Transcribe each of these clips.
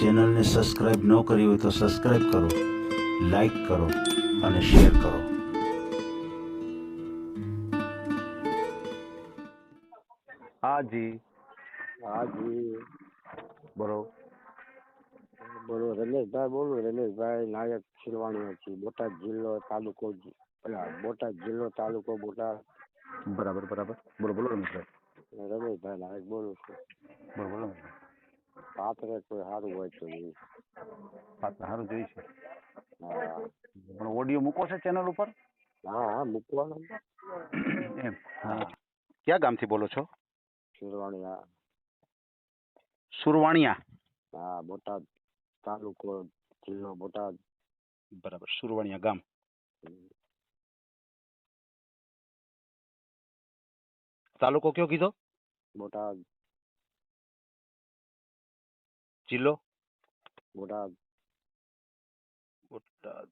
ચેનલને સબસ્ક્રાઈબ ન કરી હોય તો સબસ્ક્રાઈબ કરો લાઈક કરો અને શેર કરો. હા જી. હા જી. બોલો. બોલો રમેશભાઈ બોલું રમેશભાઈ નાયક શિરવાણીયા છીએ બોટાદ જિલ્લો તાલુકો પેલા બોટાદ જિલ્લો તાલુકો બોટાદ. બરાબર બરાબર. બોલો બોલો રમેશભાઈ. રમેશભાઈ નાયક બોલું છું. બોલો બોલો પાત્ર કોઈ સારું હોય તો એ. પાત્ર સારું જોઈ છે. પણ ઓડિયો મૂકો છે ચેનલ ઉપર? હા હા મૂકવાનો. એમ. હા. ક્યાં ગામથી બોલો છો? સુરવાણિયા. સુરવાણિયા? હા બોટાદ તાલુકો જિલ્લો બોટાદ. બરાબર સુરવાણિયા ગામ. તાલુકો કયો કીધો? બોટાદ. જિલ્લો બોટાદ. બોટાદ.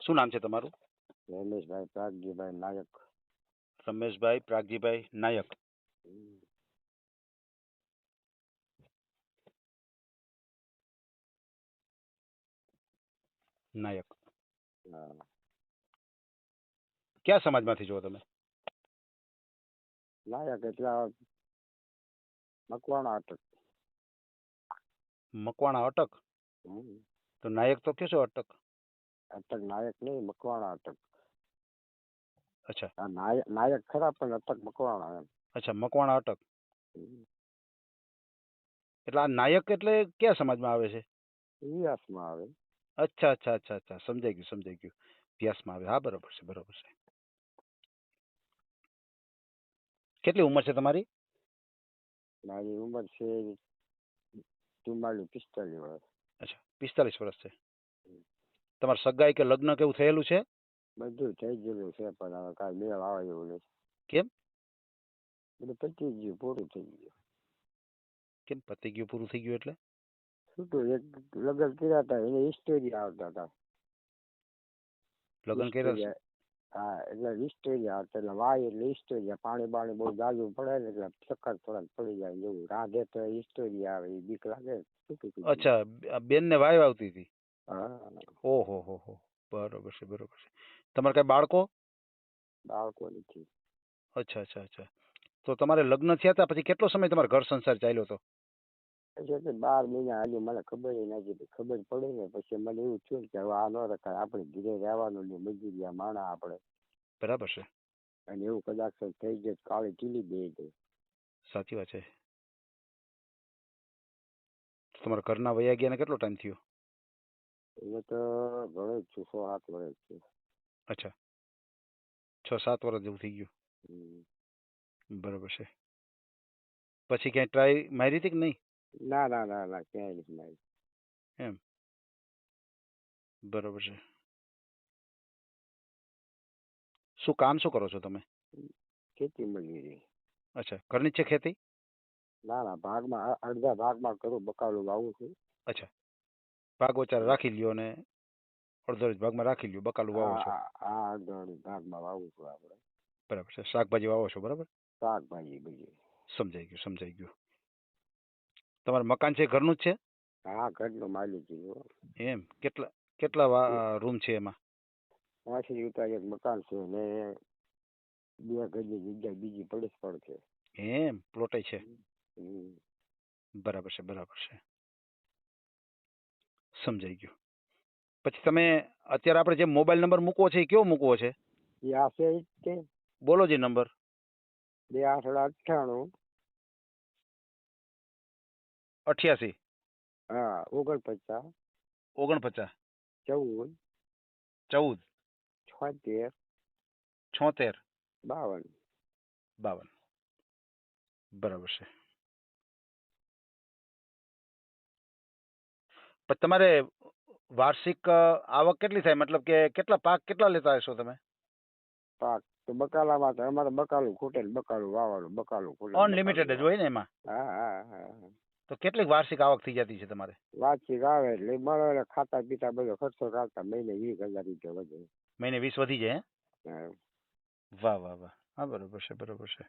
શું નામ છે તમારું? રમેશભાઈ પ્રાગજીભાઈ નાયક. રમેશભાઈ પ્રાગજીભાઈ નાયક. નાયક. કયા સમાજમાંથી છો તમે? નાયક એટલે મકવાણા અટક મકવાણા અટક? હમ. તો નાયક તો કેશો અટક? અટક નાયક નહીં મકવાણા અટક. અચ્છા. આ નાયક નાયક ખરા પણ અટક મકવાણા એમ. અચ્છા મકવાણા અટક. એટલે આ નાયક એટલે કયા સમાજમાં આવે છે? વ્યાસમાં આવે. અચ્છા અચ્છા અચ્છા અચ્છા. સમજાઈ ગયું સમજાઈ ગયું. વ્યાસમાં આવે. હા બરોબર છે બરોબર છે. કેટલી ઉંમર છે તમારી? મારી ઉંમર છે ચુમ્માલીસ પિસ્તાલીસ વર્ષ અચ્છા પિસ્તાલીસ વર્ષ છે. તમારે સગાઈ કે લગ્ન કેવું થયેલું છે? બધું થઈ ગયેલું છે પણ હવે કાંઈ મેળ આવે એવું નથી. કેમ? બધું પતી ગયું પૂરું થઈ ગયું. કેમ પતી ગયું પૂરું થઈ ગયું એટલે? છૂટું એક લગ્ન કર્યા હતા એને હિસ્ટોરી આવતા હતા. લગ્ન કર્યા. હા એટલે હિસ્ટોરિયા આવતા એટલે વાય એટલે હિસ્ટોરિયા પાણી બાણી બહુ જાજુ પડે ને એટલે ચક્કર થોડાક પડી જાય એવું. રાંધે તો હિસ્ટોરિયા આવે એ બીક લાગે. અચ્છા બેન ને વાય આવતી હતી? હા. ઓહો હો હો. બરોબર છે બરોબર છે. તમારે કઈ બાળકો? બાળકો નથી. અચ્છા અચ્છા અચ્છા. તો તમારે લગ્ન થયા હતા પછી કેટલો સમય તમારો ઘર સંસાર ચાલ્યો હતો પછી તે બાર મહિના હજી મને ખબર નથી પડી. ખબર પડે ને પછી મને એવું થયું કે હવે આ ન રખાય આપણે ઘીરે રહેવાનું ને મજૂરિયા માણા આપણે. બરાબર છે. અને એવું કદાચ થઈ જાય તો કાળી ચીલી દે જાય સાચી વાત છે. તમારા ઘરના વયા ગયા કેટલો ટાઈમ થયો? એટલે તો ઘણો જ છું સો સાત વર્ષ છે. અચ્છા. છ સાત વર્ષ જેવું થઈ ગયું. બરાબર છે. પછી ક્યાંય ટ્રાય મારી હતી કે નહીં? ના ના ના ના ક્યાંય નથી મારી બરોબર છે શું કામ શું કરો છો તમે ખેતી મજૂરી અચ્છા ઘરની જ છે ખેતી ના ના ભાગમાં અ- અડધા ભાગમાં કરું બકાલું વાવું છું અચ્છા ભાગ વચાર રાખી લ્યો ને અડધો જ ભાગમાં રાખી લ્યો બકાલું વાવો છો આ આ અડધો અડધો ભાગમાં વાવું છું આપણે બરાબર છે શાકભાજી વાવો છો બરાબર શાકભાજી બધી સમજાઈ ગયું સમજાઈ ગયું તમારું મકાન છે ઘરનું જ છે? હા ઘરનું માલિકી હો. એમ? કેટલા કેટલા રૂમ છે એમાં? પાંચરી ઉતાર એક મકાન છે ને બે ગજની જગ્યા બીજી પડે પણ છે. એમ? પ્લોટે છે? હમ. બરાબર છે બરાબર છે. સમજાઈ ગયું. પછી તમે અત્યારે આપણે જે મોબાઈલ નંબર મૂકવો છે એ કેવો મૂકવો છે? એ આ છે જ તે. બોલો જે નંબર. બે આઠડા અઠ્ઠાણું અઠ્યાસી. હા ઓગણપચાસ. ઓગણપચાસ. ચૌદ. ચૌદ. છોતેર. છોતેર. બાવન. બાવન. બરાબર છે. પછી તમારે વાર્ષિક આવક કેટલી થાય? મતલબ કે કેટલા પાક કેટલા લેતા હશો તમે? પાક તો બકાલામાં તો અમારે બકાલું ખૂટે ને બકાલું વાવવાનું બકાલું ખૂટે અનલિમિટેડ જ હોય ને એમાં? હા હા હા. તો કેટલીક વાર્ષિક આવક થઈ જતી છે તમારે? વાર્ષિક આવે એટલે મળે એટલે ખાતા પીતા બધો ખર્ચો કાઢતા મહિને વીસ હજાર રૂપિયા વધે. મહિને વીસ વધી જાય હે? હા. વાહ વાહ વાહ. હા બરોબર છે બરોબર છે.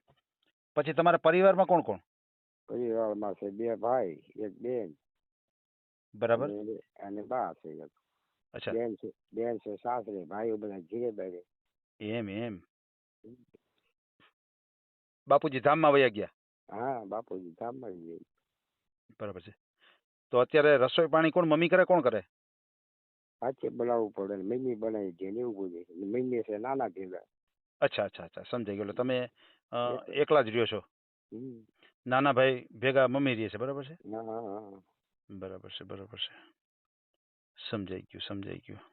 પછી તમારા પરિવારમાં કોણ કોણ? પરિવારમાં છે બે ભાઈ એક બેન. બરાબર. અને અને બા છે એક. અચ્છા. બેન છે બેન છે સાસરે ભાઈઓ બધા ઘીરે બેરે એમ એમ. બાપુજી ધામમાં વયા ગયા? હા બાપુજી ધામમાં જ રહે. બરાબર છે. તો અત્યારે રસોઈ પાણી કોણ મમ્મી કરે કોણ કરે? હાથે બનાવવું પડે ને મમ્મી બનાવી દે ને એવું બધું. મમ્મી છે નાના ભેગા અચ્છા અચ્છા અચ્છા સમજાઈ ગયો એટલે તમે અ, એકલા જ રહ્યો છો? હમ. નાના ભાઈ ભેગા મમ્મી રહે છે બરાબર છે? હા હા હા બરાબર છે બરાબર છે. સમજાઈ ગયું સમજાઈ ગયું.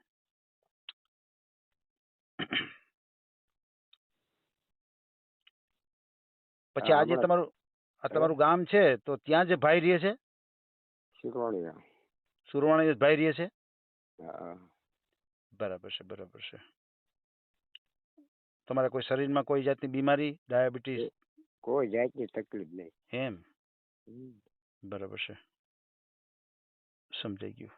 પછી આજે હમણાં- તમારું આ તમારું ગામ છે તો ત્યાં જે ભાઈ રહે છે? સુરવાણી જ ભાઈ રહે છે? બરાબર છે બરાબર છે. તમારે કોઈ શરીરમાં કોઈ જાતની બીમારી ડાયાબિટીસ? કોઈ જાતની તકલીફ નહીં. એમ? બરાબર છે. સમજાઈ ગયું.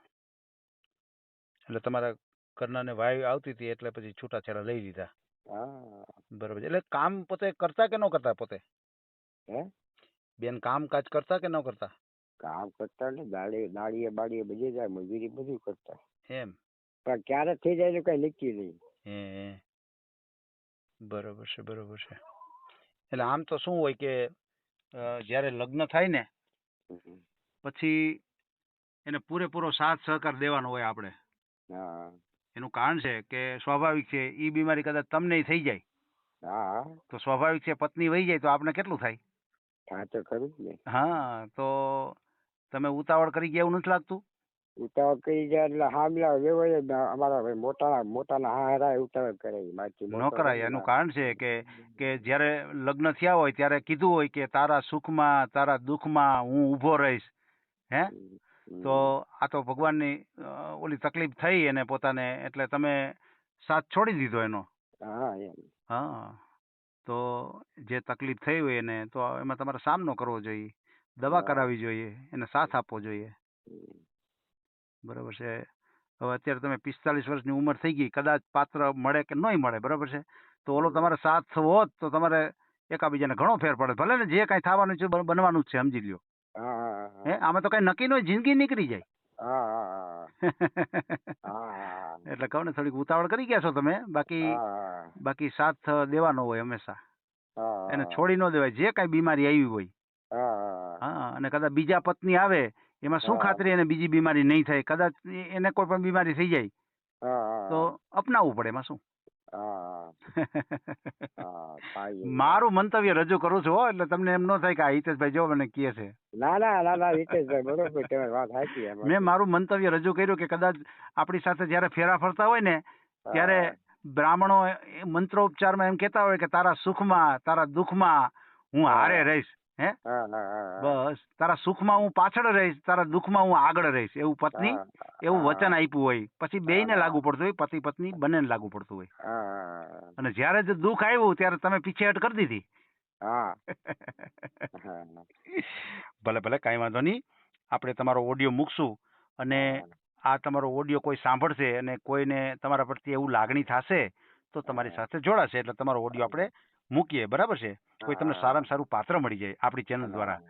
એટલે તમારા ઘરનાને વાયુ આવતી હતી એટલે પછી છૂટાછેડા લઈ લીધા. બરાબર એટલે કામ પોતે કરતા કે ન કરતા પોતે? હે? બેન કામકાજ કરતા કે ન કરતા? કામ કરતા ને દાડી દાડીએ બાડીએ બધે જાય મજૂરી બધું કરતા. એમ. પણ ક્યારે થઈ જાય એનું કઈ નક્કી નહીં. હે બરોબર છે બરોબર છે. એટલે આમ તો શું હોય કે જ્યારે લગ્ન થાય ને પછી એને પૂરેપૂરો સાથ સહકાર દેવાનો હોય આપણે. હા. એનું કારણ છે કે સ્વાભાવિક છે એ બીમારી કદાચ તમને થઈ જાય. હા. તો સ્વાભાવિક છે પત્ની વહી જાય તો આપણે કેટલું થાય? હા તો ખરું જ ને. હા તો તમે ઉતાવળ કરી ગયા એવું નથી લાગતું? ઉતાવળ કરી ગયા એટલે હામલા વેવાય જ અમારા ભાઈ મોટા મોટાના હારા ઉતાવળ કરે બાકી ન કરાય એનું કારણ છે કે કે જ્યારે લગ્ન થયા હોય ત્યારે કીધું હોય કે તારા સુખમાં તારા દુઃખમાં હું ઊભો રહીશ. હે. તો આ તો ભગવાનની ઓલી તકલીફ થઈ એને પોતાને એટલે તમે સાથ છોડી દીધો એનો. હા હા. તો જે તકલીફ થઈ હોય એને તો એમાં તમારે સામનો કરવો જોઈએ. દવા. કરાવવી જોઈએ એને સાથ આપવો જોઈએ. બરાબર છે. હવે અત્યારે તમે પિસ્તાલીસ વર્ષની ઉંમર થઈ ગઈ કદાચ પાત્ર મળે કે નહીં મળે બરાબર છે? તો ઓલો તમારે સાથ હોત તો તમારે એકાબીજાને ઘણો ફેર પડે. ભલે ને જે કાંઈ થવાનું છે બનવાનું જ છે સમજી લ્યો. હા આમાં તો કઈ નક્કી ન હોય જિંદગી નીકળી જાય. હા. હા હા હા. એટલે કહો ને થોડીક ઉતાવળ કરી ગયા છો તમે. બાકી બાકી સાથ દેવાનો હોય હંમેશા. એને છોડી ન દેવાય. જે કઈ બીમારી આવી હોય. હા. અને કદાચ બીજા પત્ની આવે એમાં શું ખાતરી એને બીજી બીમારી નહીં થાય. કદાચ એને કોઈ પણ બીમારી થઈ જાય. તો અપનાવવું પડે એમાં શું. મારું મંતવ્ય રજૂ કરું છું હો, એટલે તમને એમ ન થાય કે આ હિતેશભાઈ જો મને કહે છે. ના ના ના ના હિતેશભાઈ બરોબર તમારી વાત સાચી મેં મારું મંતવ્ય રજૂ કર્યું કે કદાચ આપણી સાથે જ્યારે ફેરા ફરતા હોય ને ત્યારે બ્રાહ્મણો મંત્રોપચારમાં એમ કહેતા હોય કે તારા સુખમાં તારા દુઃખમાં હું હારે રહીશ હે? બસ તારા સુખમાં હું પાછળ રહીશ તારા દુઃખમાં હું આગળ રહીશ એવું પત્ની એવું વચન આપ્યું હોય પછી બે ને લાગુ પડતું હોય પતિ પત્ની બંને લાગુ પડતું હોય. અને જયારે જે દુઃખ આવ્યું ત્યારે તમે પીછેહટ કરી દીધી. ભલે ભલે કઈ વાંધો નહીં. આપણે તમારો ઓડિયો મૂકશું અને આ તમારો ઓડિયો કોઈ સાંભળશે અને કોઈને તમારા પ્રત્યે એવું લાગણી થશે તો તમારી સાથે જોડાશે. એટલે તમારો ઓડિયો આપણે મૂકીએ. બરાબર છે? કોઈ તમને સારામાં સારું પાત્ર મળી જાય આપણી ચેનલ દ્વારા.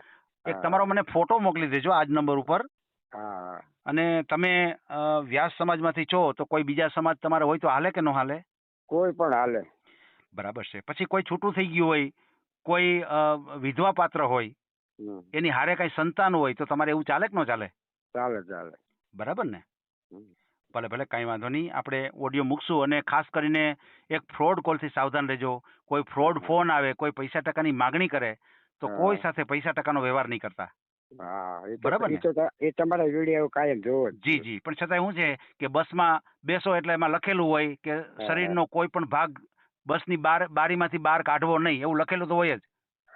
એક તમારો મને ફોટો મોકલી દેજો આજ નંબર ઉપર. હા. અને તમે અ, વ્યાસ સમાજમાંથી છો તો કોઈ બીજા સમાજ તમારે હોય તો હાલે કે ન હાલે? કોઈ પણ હાલે. બરાબર છે. પછી કોઈ છૂટું થઈ ગયું હોય કોઈ અ, વિધવા પાત્ર હોય હમ. એની હારે કઈ સંતાન હોય તો તમારે એવું ચાલે કે ન ચાલે? ચાલે ચાલે. બરાબર ને? હમ. ભલે ભલે કાંઈ વાંધો નહીં. આપણે ઓડિયો મૂકશું અને ખાસ કરીને એક ફ્રોડ કોલથી સાવધાન રહેજો. કોઈ ફ્રોડ ફોન આવે કોઈ પૈસા ટકાની માગણી કરે તો હા. કોઈ સાથે પૈસા ટકાનો વ્યવહાર નહીં કરતા. હા એ તો બરાબર ને? એ તો ત- એ તમારા વીડિયો કાયમ જોવો જ જી છે. જી. પણ છતાંય શું છે કે બસમાં બેસો એટલે એમાં લખેલું હોય કે શરીરનો કોઈ પણ ભાગ બસની બાર બારીમાંથી બહાર કાઢવો નહીં એવું લખેલું તો હોય જ.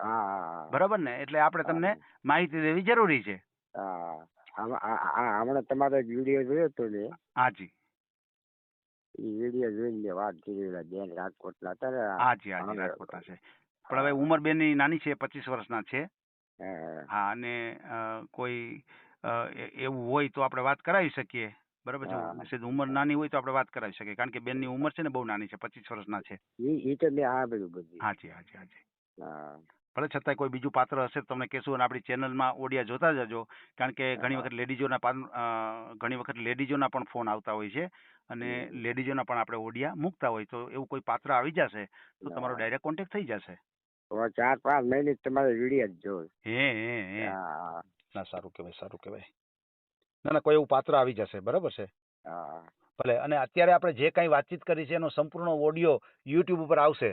હા હા. બરાબર ને? એટલે આપણે તમને માહિતી દેવી જરૂરી છે. હા. આ- આ- હમણાં તમારો એક વીડિયો જોયો તો ને હાજી એ વીડિયો જોઈને મેં વાત કરી ઓલા બેન રાજકોટના હતા ને હાજી હાજી હા. રાજકોટના છે. પણ હવે ઉંમર બેનની નાની છે પચીસ વર્ષના છે. હા, અને અ, કોઈ અ, એ- એવું હોય તો આપણે વાત કરાવી શકીએ. બરાબર છે? હા. સીધું ઉંમર નાની હોય તો આપણે વાત કરાવી શકીએ. કારણ કે બેનની ઉંમર છે ને બહુ નાની છે પચીસ વર્ષના છે. ઈ ઈ તો મેં સાંભળ્યું બધું હાજી હાજી હાજી હા. ભલે છતાંય કોઈ બીજું પાત્ર હશે તો તમને કહેશું અને આપણી ચેનલમાં ઓડિયા જોતા જજો. કારણ કે ઘણી વખત લેડીઝોના પાન અ, ઘણી વખત લેડીઝોના પણ ફોન આવતા હોય છે અને હમ. લેડીઝોના પણ આપણે ઓડિયા મૂકતા હોય. તો એવું કોઈ પાત્ર આવી જશે તો તમારો ડાયરેક્ટ કોન્ટેક્ટ થઈ જશે. હવે ચાર પાંચ મહિને તમારે વીડિયો જ જોવે. હે હે હે. હા. ના સારું કહેવાય સારું કહેવાય. ના ના કોઈ એવું પાત્ર આવી જશે બરાબર છે? હા. ભલે અને અત્યારે આપણે જે કાંઈ વાતચીત કરી છે એનો સંપૂર્ણ ઓડિયો યુટ્યુબ ઉપર આવશે.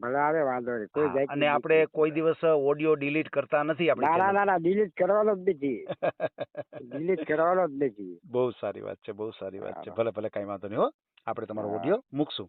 ભલે આવે વાંધો નહીં કોઈ અને આપણે કોઈ દિવસ ઓડિયો ડિલીટ કરતા નથી આપણે ના ના ના ડિલીટ કરવાનો જ નથી. ડિલીટ કરવાનો જ નથી. બહુ સારી વાત છે બહુ સારી વાત છે. ભલે ભલે કઈ વાંધો નહીં હો. આપણે તમારો ઓડિયો મૂકશું.